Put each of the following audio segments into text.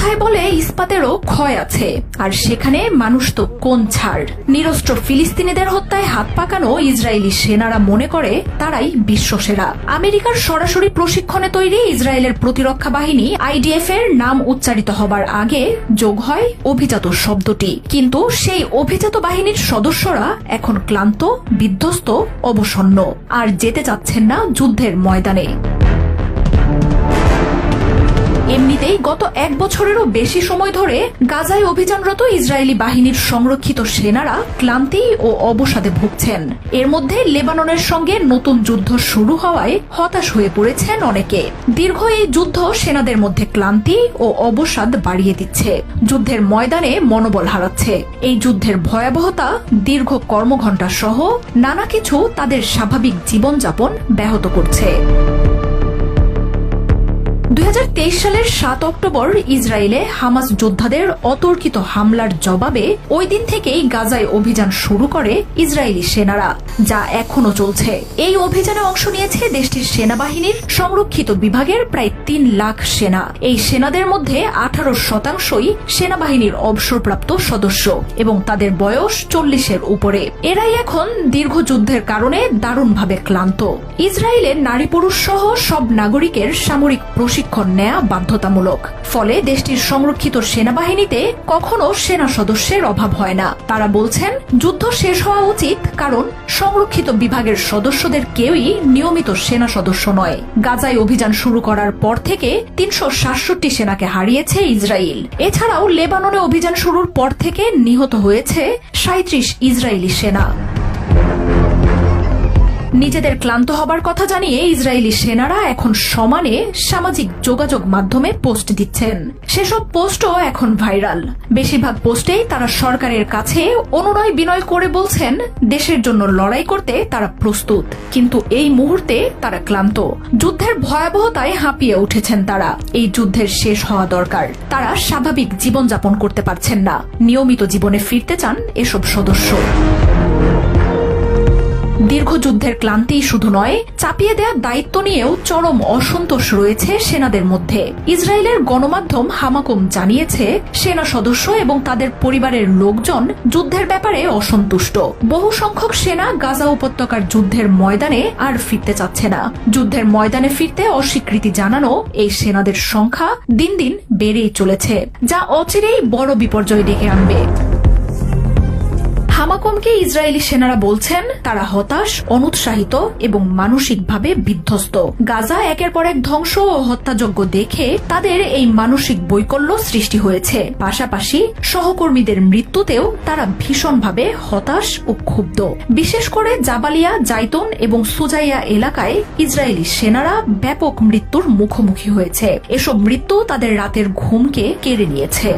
কথায় বলে ইস্পাতেরও ক্ষয় আছে। আর সেখানে মানুষ তো কোন ছাড়? নিরস্ত্র ফিলিস্তিনিদের হত্যায় হাত পাকানো ইসরায়েলি সেনারা মনে করে তারাই বিশ্বসেরা। আমেরিকার সরাসরি প্রশিক্ষণে তৈরি ইসরায়েলের প্রতিরক্ষা বাহিনী আইডিএফ এর নাম উচ্চারিত হবার আগে যোগ হয় অভিজাত শব্দটি। কিন্তু সেই অভিজাত বাহিনীর সদস্যরা এখন ক্লান্ত, বিধ্বস্ত, অবসন্ন। আর যেতে চাচ্ছেন না যুদ্ধের ময়দানে। এমনিতেই গত এক বছরেরও বেশি সময় ধরে গাজায় অভিযানরত ইসরায়েলি বাহিনীর সংরক্ষিত সেনারা ক্লান্তি ও অবসাদে ভুগছেন। এর মধ্যে লেবাননের সঙ্গে নতুন যুদ্ধ শুরু হওয়ায় হতাশ হয়ে পড়েছেন অনেকে। দীর্ঘ এই যুদ্ধ সেনাদের মধ্যে ক্লান্তি ও অবসাদ বাড়িয়ে দিচ্ছে। যুদ্ধের ময়দানে মনোবল হারাচ্ছে। এই যুদ্ধের ভয়াবহতা, দীর্ঘ কর্মঘণ্টা সহ নানা কিছু তাদের স্বাভাবিক জীবনযাপন ব্যাহত করছে। সালের সাত অক্টোবর ইসরায়েলে হামাস যোদ্ধাদের অতর্কিত হামলার জবাবে ওই দিন থেকেই গাজায় অভিযান শুরু করে ইসরায়েলি সেনারা, যা এখনও চলছে। এই অভিযানে অংশ নিয়েছে দেশটির সেনাবাহিনীর সংরক্ষিত বিভাগের প্রায় তিন লাখ সেনা। এই সেনাদের মধ্যে আঠারো শতাংশই সেনাবাহিনীর অবসরপ্রাপ্ত সদস্য এবং তাদের বয়স চল্লিশের উপরে। এরাই এখন দীর্ঘ যুদ্ধের কারণে দারুণভাবে ক্লান্ত। ইসরায়েলের নারী পুরুষ সহ সব নাগরিকের সামরিক প্রশিক্ষণ নেওয়া বাধ্যতামূলক। ফলে দেশটির সংরক্ষিত সেনাবাহিনীতে কখনো সেনা সদস্যের অভাব হয় না। তারা বলছেন, যুদ্ধ শেষ হওয়া উচিত কারণ সংরক্ষিত বিভাগের সদস্যদের কেউই নিয়মিত সেনা সদস্য নয়। গাজায় অভিযান শুরু করার পর থেকে তিনশো সাতষট্টি সেনাকে হারিয়েছে ইসরায়েল এছাড়াও লেবাননে অভিযান শুরুর পর থেকে নিহত হয়েছে সাঁত্রিশ ইসরায়েলি সেনা। নিজেদের ক্লান্ত হবার কথা জানিয়ে ইসরায়েলি সেনারা এখন সমানে সামাজিক যোগাযোগ মাধ্যমে পোস্ট দিচ্ছেন। সেসব পোস্টও এখন ভাইরাল। বেশিরভাগ পোস্টেই তারা সরকারের কাছে অনুনয় বিনয় করে বলছেন, দেশের জন্য লড়াই করতে তারা প্রস্তুত। কিন্তু এই মুহূর্তে তারা ক্লান্ত। যুদ্ধের ভয়াবহতায় হাঁপিয়ে উঠেছেন তারা। এই যুদ্ধের শেষ হওয়া দরকার। তারা স্বাভাবিক জীবনযাপন করতে পারছেন না। নিয়মিত জীবনে ফিরতে চান এসব সদস্য। দীর্ঘ যুদ্ধের ক্লান্তি শুধু নয়, চাপিয়ে দেওয়ার দায়িত্ব নিয়েও চরম অসন্তোষ রয়েছে সেনাদের মধ্যে। ইসরায়েলের গণমাধ্যম হামাকুম জানিয়েছে, সেনা সদস্য এবং তাদের পরিবারের লোকজন যুদ্ধের ব্যাপারে অসন্তুষ্ট। বহু সংখ্যক সেনা গাজা উপত্যকার যুদ্ধের ময়দানে আর ফিরতে চাচ্ছে না। যুদ্ধের ময়দানে ফিরতে অস্বীকৃতি জানানো এই সেনাদের সংখ্যা দিন দিন বেড়েই চলেছে, যা অচিরেই বড় বিপর্যয় ডেকে আনবে। হামাকমকে ইসরায়েলি সেনারা বলছেন, তারা হতাশ, অনুৎসাহিত এবং মানসিকভাবে বিধ্বস্ত। গাজা একের পর এক ধ্বংস ও হত্যাযজ্ঞ দেখে তাদের এই মানসিক বৈকল্য সৃষ্টি হয়েছে। পাশাপাশি সহকর্মীদের মৃত্যুতেও তারা ভীষণভাবে হতাশ ও ক্ষুব্ধ। বিশেষ করে জাবালিয়া, জাইতুন এবং সুজাইয়া এলাকায় ইসরায়েলি সেনারা ব্যাপক মৃত্যুর মুখোমুখি হয়েছে। এসব মৃত্যু তাদের রাতের ঘুমকে কেড়ে নিয়েছে।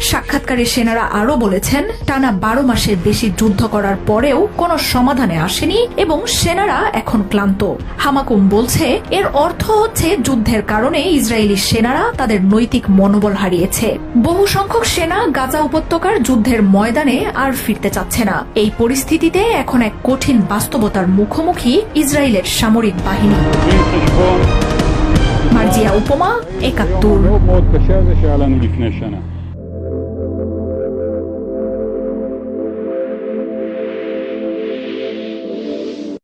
সাক্ষাৎকারে সেনারা আরও বলেছেন টানা বারো মাসের বেশি যুদ্ধ করার পরেও কোনো সমাধানে আসেনি এবং সেনারা এখন ক্লান্ত। হামাকুম বলছে, এর অর্থ হচ্ছে যুদ্ধের কারণে ইসরায়েলি সেনারা তাদের নৈতিক মনোবল হারিয়েছে। বহু সংখ্যক সেনা গাজা উপত্যকার যুদ্ধের ময়দানে আর ফিরতে চাচ্ছে না। এই পরিস্থিতিতে এখন এক কঠিন বাস্তবতার মুখোমুখি ইসরায়েলের সামরিক বাহিনী। মার্জিয়া উপমা, একাত্তর।